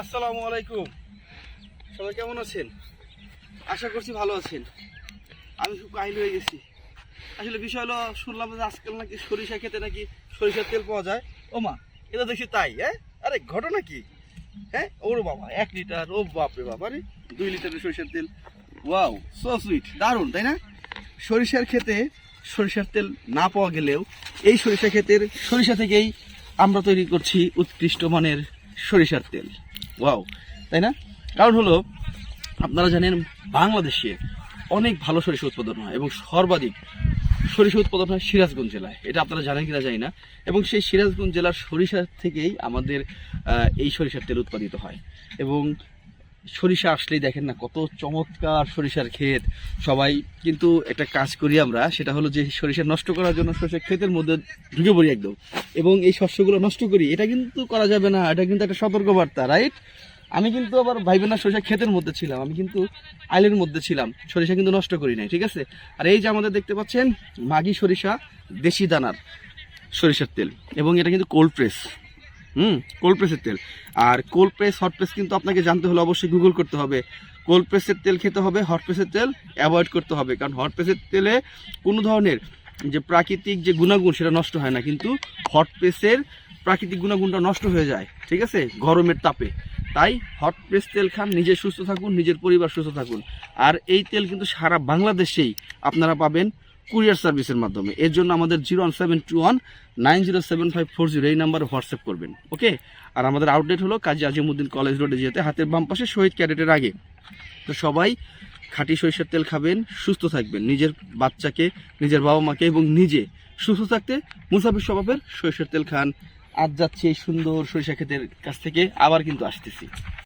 আসসালামু আলাইকুম। সবাই কেমন আছেন? আশা করছি ভালো আছেন। আমি খুব কাহিল হয়ে গেছি। আসলে বিষয় হলো, শুনলাম যে আজকাল নাকি সরিষা খেতে নাকি সরিষার তেল পাওয়া যায়। ও মা, এটা দেখছি তাই হ্যাঁ? আরে, ঘটনা কি? হ্যাঁ? ওর বাবা, এক লিটার, ও বাপরে বাবা রে দুই লিটারের সরিষার তেল। ওয়াও সো সুইট দারুণ, তাই না? সরিষার খেতে সরিষার তেল না পাওয়া গেলেও এই সরিষা ক্ষেতের সরিষা থেকেই আমরা তৈরি করছি উৎকৃষ্ট মানের সরিষার তেল। ওয়াও তাই না? কারণ হলো, আপনারা জানেন, বাংলাদেশে অনেক ভালো সরিষা উৎপাদন হয় এবং সর্বাধিক সরিষা উৎপাদন হয় সিরাজগঞ্জ জেলায়। এটা আপনারা জানেন কিনা জানি না। এবং সেই সিরাজগঞ্জ জেলার সরিষা থেকেই আমাদের এই সরিষার তেল উৎপাদিত হয়। এবং সরিষা আসলেই দেখেন না, কত চমৎকার সরিষার ক্ষেত। সবাই কিন্তু একটা কাজ করি আমরা, সেটা হলো যে সরিষা নষ্ট করার জন্য সরিষার ক্ষেতের মধ্যে ঢুকে পড়ি একদম। এবং এই শস্যগুলো নষ্ট করি, এটা কিন্তু করা যাবে না, এটা কিন্তু একটা সতর্কবার্তা রাইট আমি কিন্তু আবার ভাইবেন না, সরিষা ক্ষেতের মধ্যে ছিলাম, আমি কিন্তু আইলের মধ্যে ছিলাম, সরিষা কিন্তু নষ্ট করি নাই, ঠিক আছে? আর এই যে আমাদের দেখতে পাচ্ছেন, মাগি সরিষা, দেশি দানার সরিষার তেল, এবং এটা কিন্তু কোল্ড প্রেস হুম কোল্ড প্রেসের তেল। আর কোল্ড প্রেস হট প্রেস কিন্তু আপনাকে জানতে হলে অবশ্যই গুগল করতে হবে। কোল্ড প্রেসের তেল খেতে হবে হট প্রেসের তেল অ্যাভয়েড করতে হবে। কারণ হট প্রেসের তেলে কোনো ধরনের যে প্রাকৃতিক যে গুণাগুণ, সেটা নষ্ট হয় না। কিন্তু হট প্রেসের প্রাকৃতিক গুণাগুণটা নষ্ট হয়ে যায়, ঠিক আছে? গরমের তাপে। তাই হট প্রেস তেল খান, নিজে সুস্থ থাকুন, নিজের পরিবার সুস্থ থাকুন। আর এই তেল কিন্তু সারা বাংলাদেশেই আপনারা পাবেন কুরিয়ার সার্ভিসের মাধ্যমে। এর জন্য আমাদের zero one seven two one nine zero seven five four zero এই নাম্বারে হোয়াটসঅ্যাপ করবেন, ওকে? আর আমাদের আউটলেট হলো কাজী আজিমুদ্দিন কলেজ রোডে যেতে, হাতের বাম পাশে শহীদ ক্যাডেটের আগে। তো সবাই খাঁটি সরিষার তেল খাবেন, সুস্থ থাকবেন। নিজের বাচ্চাকে, নিজের বাবা মাকে এবং নিজে সুস্থ থাকতে মুসাফির স্বভাবের সরিষার তেল খান। আজ যাচ্ছি এই সুন্দর সরিষা ক্ষেতের কাছ থেকে, আবার কিন্তু আসতেছি।